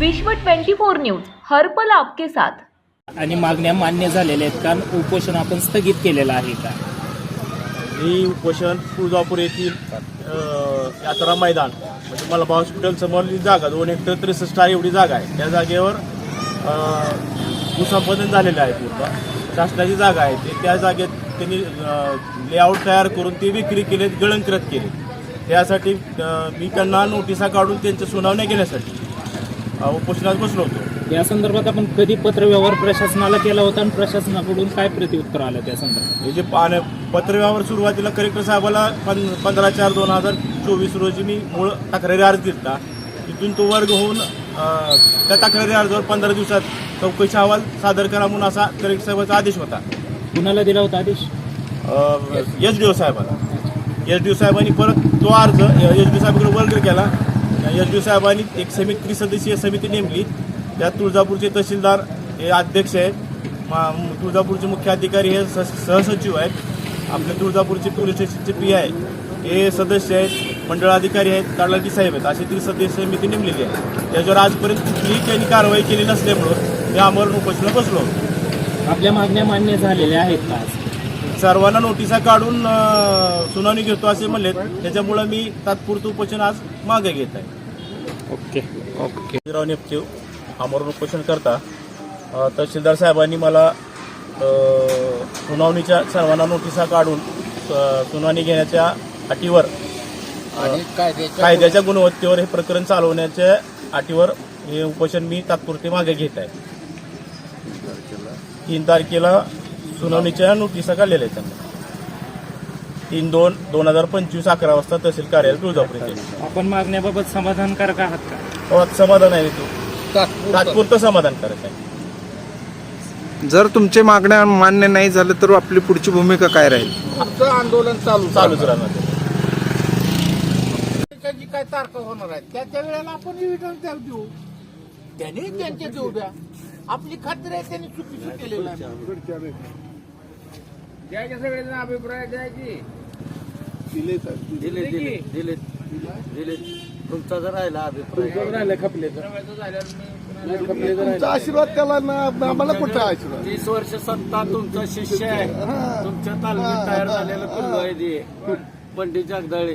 विश्व 24 न्यूज हर्पल आपके साथ. आणि मागण्या मान्य झालेल्या आहेत कारण उपोषण आपण स्थगित केलेलं आहे का? मी उपोषण तुळजापूर येथील यात्रा मैदान म्हणजे मलबा हॉस्पिटल समोरली जागा दोन हेक्टर त्रेसष्ट आहे एवढी जागा आहे. त्या जागेवर भूसंपादन झालेलं आहे पूर्ण. शासनाची जागा आहे ते. त्या जागेत त्यांनी लेआउट तयार करून ते विक्री केलेत गळंकृत केले त्यासाठी मी त्यांना नोटिसा काढून त्यांच्या सुनावण्या घेण्यासाठी उपोषणात बसलो होतो. या संदर्भात आपण कधी पत्रव्यवहार प्रशासनाला केला होता आणि प्रशासनाकडून काय प्रत्युत्तर आलं त्या संदर्भात? हे जे पान पत्रव्यवहार सुरुवातीला कलेक्टर साहेबाला पं पंधरा चार दोन हजार चोवीस रोजी मी मूळ तक्रारी अर्ज दिला तिथून तो वर्ग होऊन त्या तक्रारी अर्जावर पंधरा दिवसात चौकशी अहवाल सादर करा म्हणून असा कलेक्टर साहेबाचा आदेश होता. कुणाला दिला होता आदेश? एस डी ओ साहेबाला. एस डी ओ साहेबांनी परत तो अर्ज एस डी साहेबांकडे वर्ग केला. ओ साहेबांनी एक समिती त्रिसदस्यीय समिती नेमली. त्यात तुळजापूरचे तहसीलदार हे अध्यक्ष आहेत. मा- तुळजापूरचे मुख्य अधिकारी हे स- सहसचिव आहेत. आपले तुळजापूरचे पोलीस स्टेशनचे पी आय हे सदस्य आहेत मंडळ अधिकारी आहेत काळाटी साहेब आहेत. अशी त्रिसदस्यीय समिती नेमलेली आहे. त्याच्यावर आजपर्यंत कुठलीही त्यांनी कारवाई केली नसल्यामुळं मी आमरण उपोषणाला बसलो आपल्या मागण्या मान्य झालेल्या आहेत का? सर्वांना नोटिसा काढून सुनावणी घेतो असे म्हणले त्याच्यामुळे मी तात्पुरतं उपोषण आज मागे घेत आहे. ओके. ओके. राव नेपचे आमरण उपोषण करता. तहसीलदार साहेबांनी मला सुनावणीच्या सर्वांना नोटिसा काढून सुनावणी घेण्याच्या अटीवर कायद्याच्या गुणवत्तेवर हे प्रकरण चालवण्याच्या अटीवर हे उपोषण मी तात्पुरते मागे घेत आहे. तीन तारखेला सुनावणीच्या नोटिसा काढलेल्या आहेत त्यांना. तीन दोन दोन हजार पंचवीस अकरा वाजता तहसील कार्यालय तुळजापूर येथे आपण मागण्याबाबत समाधानकारक आहात का? हो, समाधान आहे तो तात्पुरतं. समाधानकारक आहे. जर तुमचे मागण्या मान्य नाही झालं तर आपली पुढची भूमिका काय राहील? पुढचं आंदोलन चालू चालूच राहणार. ते. त्याची काय तारखा होणार आहे त्या त्या वेळेला आपण द्या देऊ. त्यांनी त्यांच्या देऊ द्या. आपली खात्री आहे त्यांनी चुकीचं केलेलं आहे. द्यायचे सगळे अभिप्राय द्यायची. दिले दिले दिले दिले तुमचा जर राहिला अभिप्राय. राहिला खपले तुमचा आशीर्वाद त्याला ना आम्हाला कुठं आशीर्वाद? तीस वर्ष सत्ता तुमचा शिष्य आहे. तुमच्या तालमीत तयार झालेलं पिल्लू आहे ते. पंडित जगदाळे.